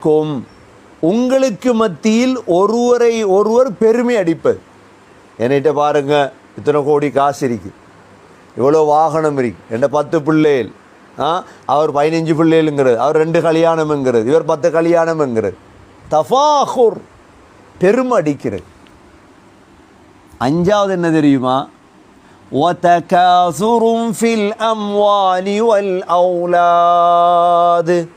கோம் உங்களுக்கு மத்தியில் ஒருவரை ஒருவர் பெருமை அடிப்பது. என்னிட்ட பாருங்க இத்தனை கோடி காசு இருக்கு. இவ்வளோ வாகனம் இருக்கு. என்ன பத்து பிள்ளைகள்? அவர் பதினஞ்சு பிள்ளைகளுங்கிறது. அவர் ரெண்டு கல்யாணம்ங்கிறது. இவர் பத்து கல்யாணம்ங்கிறது. தஃபாஹூர். பெருமை அடிக்கிறது. அஞ்சாவது என்ன தெரியுமா? ஒத்தகாசுரும் ஃபில் அம்வாலி வல் அவுலாது.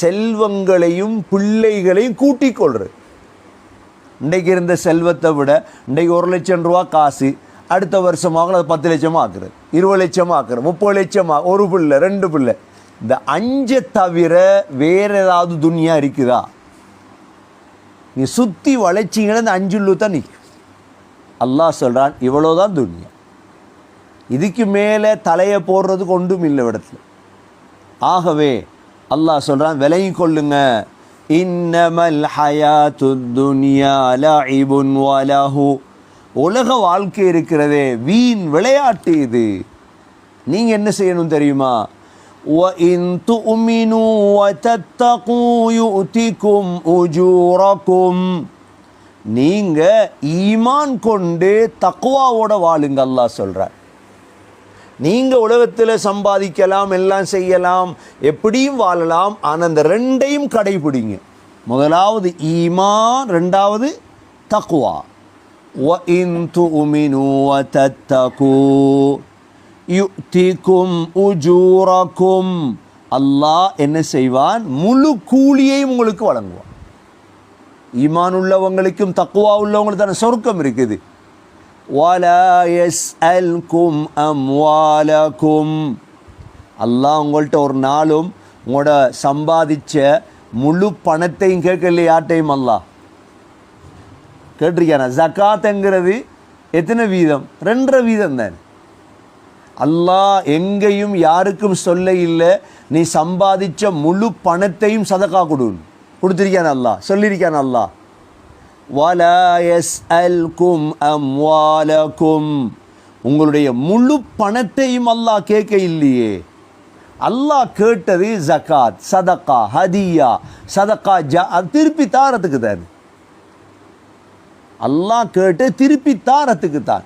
செல்வங்களையும் பிள்ளைகளையும் கூட்டிக் கொள்றது. இன்றைக்கு இருந்த செல்வத்தை விட இன்றைக்கு ஒரு லட்சம் ரூபா காசு அடுத்த வருஷமாக அது பத்து லட்சமாக ஆக்குறது இருபது லட்சமாக ஆக்குறது முப்பது லட்சமாக ஒரு பிள்ளை ரெண்டு பிள்ளை. இந்த அஞ்சை தவிர வேற ஏதாவது துனியா இருக்குதா? நீ சுற்றி வளைச்சிங்கன்னா இந்த அஞ்சுள்ளு தான் நிற்கும் அல்லாஹ் சொல்கிறான் இவ்வளோ தான் துனியா. இதுக்கு மேலே தலையை போடுறதுக்கு ஒன்றும் இல்லை இடத்துல ஆகவே அல்லாஹ் சொல்கிறான் விலையும் கொள்ளுங்க இன்னமல் ஹயாத்து துனியா லஇபுன் வலஹு உலக வாழ்க்கை இருக்கிறதே வீண் விளையாட்டு இது நீங்கள் என்ன செய்யணும் தெரியுமா وَإِن تُؤْمِنُوا وَتَتَّقُوا يُؤْتِكُمْ أُجُورَكُمْ நீங்க ஈமான் கொண்டு தக்குவாவோட வாழுங்க அல்லாஹ் சொல்றார் நீங்கள் உலகத்தில் சம்பாதிக்கலாம் எல்லாம் செய்யலாம் எப்படியும் வாழலாம் ஆனால் அந்த ரெண்டையும் கடைபிடிங்க. முதலாவது ஈமா ரெண்டாவது தக்குவா உஜூரக்கும் அல்லாஹ் என்ன செய்வான்? முழு கூலியையும் உங்களுக்கு வழங்குவான். ஈமான் உள்ளவங்களுக்கும் தக்குவா உள்ளவங்களுக்கு தானே சொர்க்கம் இருக்குது. وَلَا يَسْأَلْكُمْ أَمْوَالَكُمْ அல்லாஹ் உங்கள்கிட்ட ஒரு நாளும் உங்களோட சம்பாதிச்ச முழு பணத்தையும் கேட்கல யார்ட்டையும் அல்லாஹ் கேட்டிருக்கான ஜக்காத்துங்கிறது எத்தனை வீதம் ரெண்டரை வீதம் தான் அல்லாஹ் எங்கேயும் யாருக்கும் சொல்ல இல்லை நீ சம்பாதிச்ச முழு பணத்தையும் சதக்கா கொடு கொடுத்திருக்கான் அல்லாஹ் சொல்லியிருக்கான் அல்லாஹ் ولا يسألكم أموالكم. உங்களுடைய முழு பணத்தையும் அல்லாஹ் கேட்க இல்லையே அல்லாஹ் கேட்டது ஜக்காத் சதக்கா ஹதியா. சதக்கா ஜா அது திருப்பி தாரத்துக்கு தான். அல்லாஹ் கேட்டு திருப்பி தாரத்துக்கு தான்.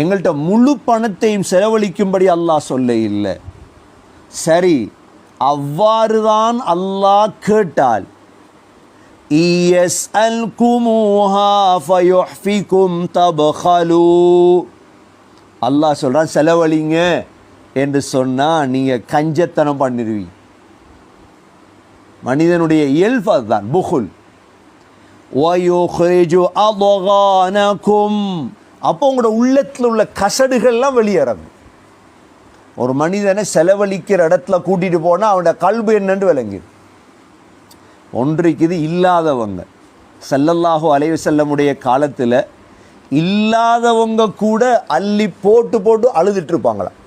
எங்கள்கிட்ட முழு பணத்தையும் செலவழிக்கும்படி அல்லாஹ் சொல்ல இல்லை சரி அவ்வாறு தான் அல்லாஹ் கேட்டால் இயஸ்அல்குமூஹா ஃபயுஹ்ஃபிகும் தபஹலு. அல்லாஹ் சொல்கிறான் செலவழிங்க என்று சொன்னால் நீங்கள் கஞ்சத்தனம் பண்ணிடுவீங்க மனிதனுடைய இயல்பு அதுதான் புகுல். வயுஹ்ரிஜு அதகானகும் அப்போ உங்களோட உள்ளத்தில் உள்ள கசடுகள்லாம் வெளியேறணும் ஒரு மனிதனை செலவழிக்கிற இடத்துல கூட்டிகிட்டு போனால் அவனோட கல்பு என்னன்னு விளங்கிடும். ஒன்றைக்குது இல்லாதவங்க. செல்லல்லாஹோ அலைவு செல்லமுடைய காலத்தில் இல்லாதவங்க கூட அள்ளி போட்டு போட்டு அழுதுட்டு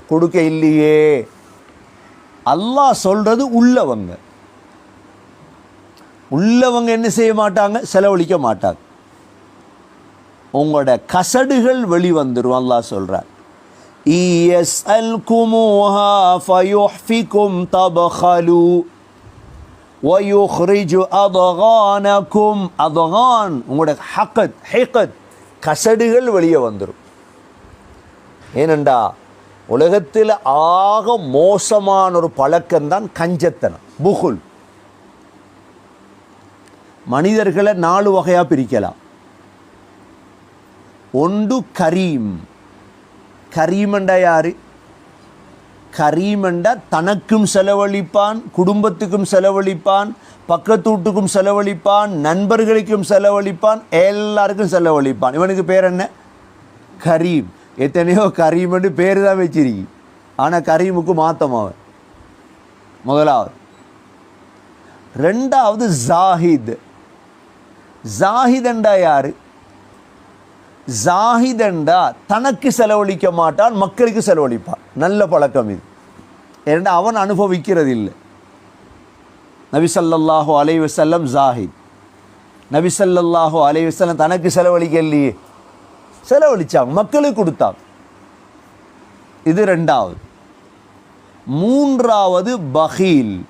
கொடுக்க இல்லையே. அல்லாஹ் சொல்கிறது உள்ளவங்க. உள்ளவங்க என்ன செய்ய மாட்டாங்க? செலவழிக்க மாட்டாங்க. உங்களோட கசடுகள் வெளிவந்துடும் அல்லாஹ் சொல்கிறார் இஎஸ்எல் குமுஹா ஃபயுஹ்ஃபிகும் தபஹலு. ஒயுஹ்ரிஜு அதகானக்கும் அதகான் உங்களோட ஹக்கத் ஹேக்கத் கசடுகள் வெளியே வந்துடும் ஏனண்டா உலகத்தில் ஆக மோசமான ஒரு பழக்கம்தான் கஞ்சத்தனம் புகுல். மனிதர்களை நாலு வகையாக பிரிக்கலாம். ஒன்று கரீம். கரீமண்டா யாரு? கரீமண்டா தனக்கும் செலவழிப்பான் குடும்பத்துக்கும் செலவழிப்பான் பக்கத்து வீட்டுக்கும் செலவழிப்பான் நண்பர்களுக்கும் செலவழிப்பான் எல்லாருக்கும் செலவழிப்பான். இவனுக்கு பேர் என்ன? கரீம். எத்தனையோ கரீம்னு பேர் தான் வச்சிருக்கி ஆனால் கரீமுக்கு மாத்தம் அவன். முதலாவது. ரெண்டாவது ஜாஹித். ஜாஹிதண்டா யாரு? ஜாஹிதண்டா தனக்கு செலவழிக்க மாட்டான் மக்களுக்கு செலவழிப்பான். நல்ல பழக்கம் இது. ஏன்னா அவன் அனுபவிக்கிறது இல்லை நபிசல்லாஹோ அலைவசல்லம் அலைஹி வஸல்லம் ஜாஹித். நபி ஸல்லல்லாஹு தனக்கு செலவழிக்க இல்லையே செலவழிச்சாங்க மக்களுக்கு கொடுத்தாங்க. இது ரெண்டாவது. மூன்றாவது பஹீல்.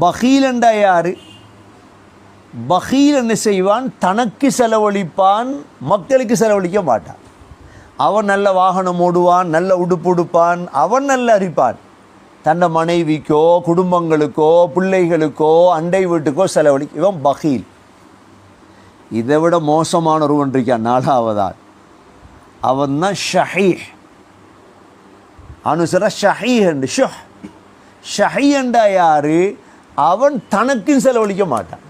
பகீலண்டா யாரு? பகீல் என்ன செய்வான்? தனக்கு செலவழிப்பான் மக்களுக்கு செலவழிக்க மாட்டான். அவன் நல்ல வாகனம் ஓடுவான் நல்ல உடுப்பு உடுப்பான் அவன் நல்ல அறிப்பான். தன்னை மனைவிக்கோ குடும்பங்களுக்கோ பிள்ளைகளுக்கோ அண்டை வீட்டுக்கோ செலவழிக்க இவன் பகீல். இதை விட மோசமான ஒருவன் இருக்கான் நாலாவதால். அவன் தான் ஷஹீஹ். அனுசர ஷஹீஹ் ஷஹீ. என்றா யாரு? அவன் தனக்கும் செலவழிக்க மாட்டான்.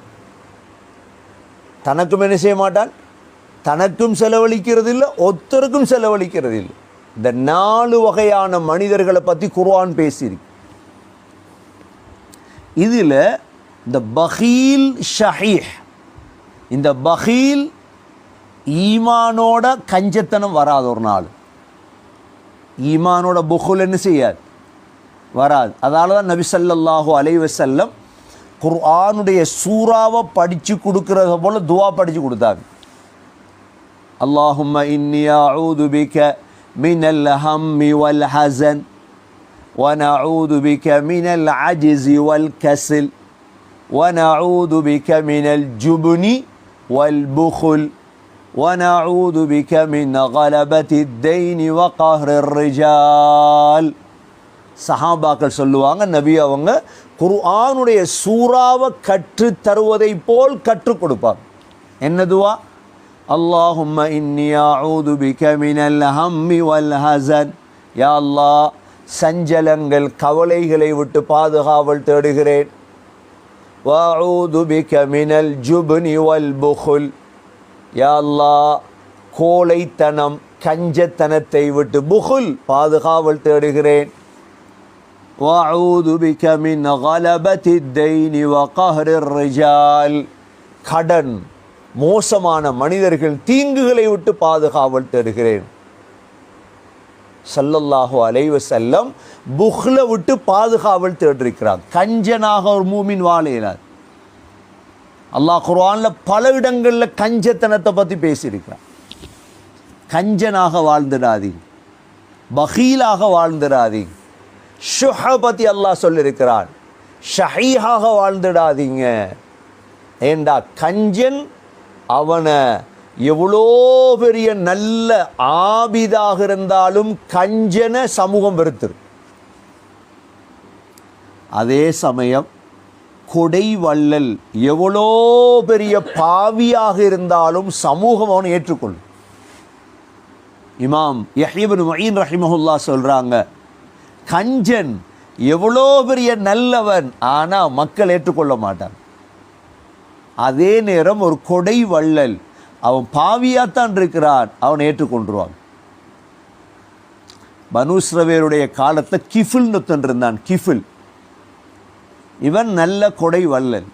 தனக்கும் என்ன செய்ய மாட்டான்? தனக்கும் செலவழிக்கிறது இல்லை ஒருத்தருக்கும் செலவழிக்கிறது இல்லை இந்த நாலு வகையான மனிதர்களை பற்றி குர்வான் பேசியிருக்கு. இதில் இந்த பஹீல் ஷஹீஹ் இந்த பஹீல் ஈமானோட கஞ்சத்தனம் வராது ஒரு நாள். ஈமானோட புகுல் என்ன செய்யாது? வராது. அதனால தான் நபி சல்லாஹூ அலைவசல்லம் குர்ஆனுடைய சூறாவை படித்து கொடுக்கறத போல துவா படித்து கொடுத்தாங்க அல்லாஹும்ம இன்னி அஊது பிக மினல் ஹம்மி வல் ஹஸன் ونعوذ بك من العجز والكسل ونعوذ بك من الجبن والبخل ونعوذ بك من غلبة الدين وقهر الرجال சஹாபாக்கள் சொல்லுவாங்க நபி அவங்க குர்ஆனுடைய சூறாவை கற்று தருவதை போல் கற்றுக் கொடுப்பாங்க. என்னதுவா அல்லாஹும் இன்னி யா சஞ்சலங்கள் கவலைகளை விட்டு பாதுகாவல் தேடுகிறேன். வஅஊது மினல் ஜுப்னி வல் புகுல். யா கோழைத்தனம் கஞ்சத்தனத்தை விட்டு புகுல் பாதுகாவல் தேடுகிறேன். வாஊது பிக மின் கலபதி தைனி வகஹரிர் ரிஜால் கடன் மோசமான மனிதர்கள் தீங்குகளை விட்டு பாதுகாவல் தேடுகிறேன் சல்லல்லாஹு அலைவ செல்லம் புஹ்ல விட்டு பாதுகாவல் தேடிருக்கிறார். கஞ்சனாக ஒரு மூமின் வாழையினார் அல்லாஹ் குர்வானில் பல இடங்களில் கஞ்சத்தனத்தை பற்றி பேசியிருக்கிறார். கஞ்சனாக வாழ்ந்துடாதீங்க. பகீலாக வாழ்ந்துடாதீங்க. ஷுஹ பற்றி அல்லாஹ் சொல்லியிருக்கிறான். ஷஹீஹாக வாழ்ந்துடாதீங்க. ஏண்டா கஞ்சன் அவனை எவ்வளோ பெரிய நல்ல ஆபிதாக இருந்தாலும் கஞ்சனை சமூகம் வெறுத்துரு. அதே சமயம் கொடை வள்ளல் எவ்வளோ பெரிய பாவியாக இருந்தாலும் சமூகம் அவனை ஏற்றுக்கொள்ளும். இமாம் யஹீபன் மயின் ரஹிமஹுல்லா சொல்கிறாங்க கஞ்சன் எவ்வளோ பெரிய நல்லவன் ஆனால் மக்கள் ஏற்றுக்கொள்ள மாட்டான். அதே நேரம் ஒரு கொடை வள்ளல் அவன் பாவியாத்தான் இருக்கிறான் அவன் ஏற்றுக்கொண்டுருவான். பனுஸ்ரவேருடைய காலத்தை கிஃபில் நொத்தன் இருந்தான் கிஃபில். இவன் நல்ல கொடை வள்ளல்.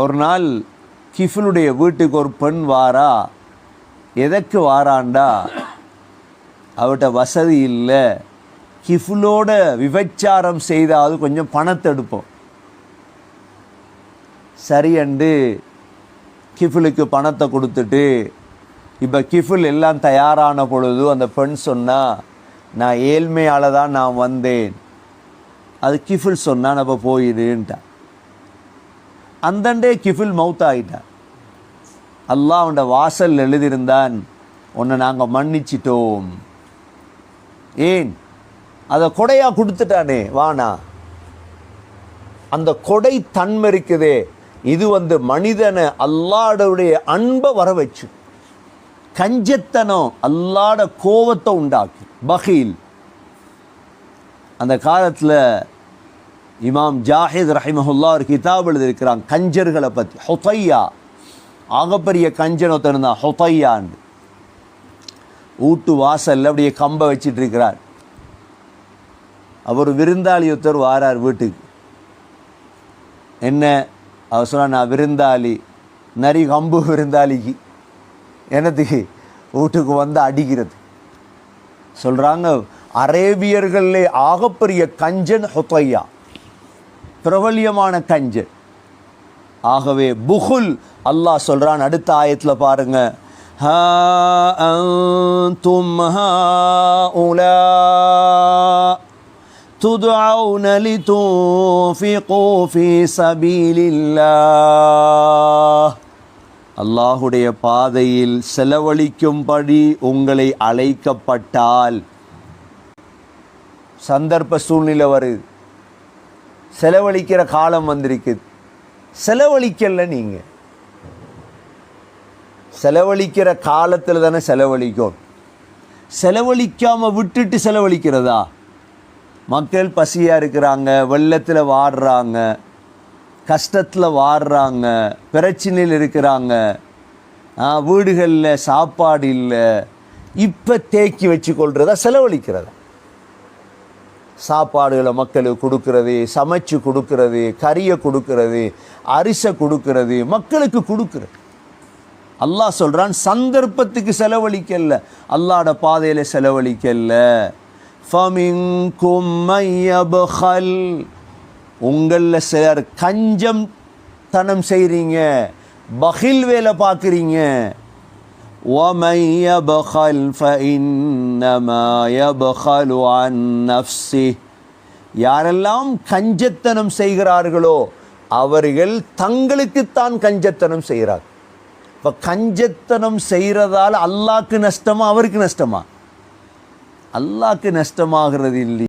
ஒரு நாள் கிஃபிலுடைய வீட்டுக்கு ஒரு பெண் வாரா எதற்கு வாராண்டா? அவட்ட வசதி இல்லை. கிஃபுலோட விபச்சாரம் செய்தாவது கொஞ்சம் பணத்தை எடுப்போம் சரியண்டு கிஃபிலுக்கு பணத்தை கொடுத்துட்டு இப்போ கிஃபில் எல்லாம் தயாரான பொழுது அந்த பெண் சொன்னால் நான் ஏழ்மையால் தான் நான் வந்தேன். அது கிஃபில் சொன்னால் நம்ம போயிடுன்ட்டான் அந்தண்டே கிஃபில் மவுத் ஆகிட்டான் அல்லாஹ் அவன் வாசல் எழுதியிருந்தான் உன்னை நாங்கள் மன்னிச்சிட்டோம். ஏன்? அதை கொடையாக கொடுத்துட்டானே வானா? அந்த கொடை தன்மை இருக்குதே இது வந்து மனிதனை அல்லாடவுடைய அன்பை வர வச்சு கஞ்சத்தனம் அல்லாட கோவத்தை உண்டாக்கி. பகீல். அந்த காலத்தில் இமாம் ஜாஹித் ரஹிமஹுல்லா ஒரு கிதாப் எழுதியிருக்கிறான் கஞ்சர்களை பற்றி ஹொத்தையா ஆகப்பெரிய கஞ்சன் ஒருத்தன் இருந்தான் ஹொத்தையான்னு வீட்டு வாசலில் அப்படியே கம்பை வச்சிட்டு இருக்கிறார். அவர் விருந்தாளி ஒருத்தர் வாரார் வீட்டுக்கு. என்ன? அவர் சொன்னா நான் விருந்தாளி. நரி கம்பு விருந்தாளிக்கு. என்னத்துக்கு? வீட்டுக்கு வந்து அடிக்கிறது. சொல்கிறாங்க அரேபியர்களே ஆகப்பெரிய கஞ்சன் ஹொத்தையா. பிரபல்யமான கஞ்சன். ஆகவே புகுல் அல்லாஹ் சொல்கிறான் அடுத்த ஆயத்தில் பாருங்க. ها أنتم هؤلاء تدعون لتنفقوا في سبيل الله அல்லாஹுடைய பாதையில் செலவழிக்கும்படி உங்களை அழைக்கப்பட்டால் சந்தர்ப்ப சூழ்நிலை வருது செலவழிக்கிற காலம் வந்திருக்குது செலவழிக்கல நீங்கள் செலவழிக்கிற காலத்தில் தானே செலவழிக்கும். செலவழிக்காமல் விட்டுட்டு செலவழிக்கிறதா? மக்கள் பசியாக இருக்கிறாங்க வெள்ளத்தில் வாடுறாங்க கஷ்டத்தில் வாடுறாங்க பிரச்சனையில் இருக்கிறாங்க. வீடுகளில் சாப்பாடு இல்லை. இப்போ தேக்கி வச்சு கொள்றதா செலவழிக்கிறதா. சாப்பாடுகளை மக்களுக்கு கொடுக்கறது சமைச்சு கொடுக்கறது கறியை கொடுக்கறது அரிசை கொடுக்கறது மக்களுக்கு கொடுக்குறது. அல்லாஹ் சொல்றான் சந்தர்ப்பத்துக்கு செலவழிக்கல அல்லாஹ்ட பாதையில செலவழிக்கல ஃபமின்கும் மையபஹல் உங்களில் சிலர் கஞ்சம் தனம் செய்கிறீங்க பகில் வேலை பார்க்குறீங்க ومن يبخل فإنما يبخل عن نفسه யாரெல்லாம் கஞ்சத்தனம் செய்கிறார்களோ அவர்கள் தங்களுக்குத்தான் கஞ்சத்தனம் செய்கிறார் இப்போ கஞ்சத்தனம் செய்கிறதால அல்லாக்கு நஷ்டமா அவருக்கு நஷ்டமா? அல்லாக்கு நஷ்டமாகிறது இல்லை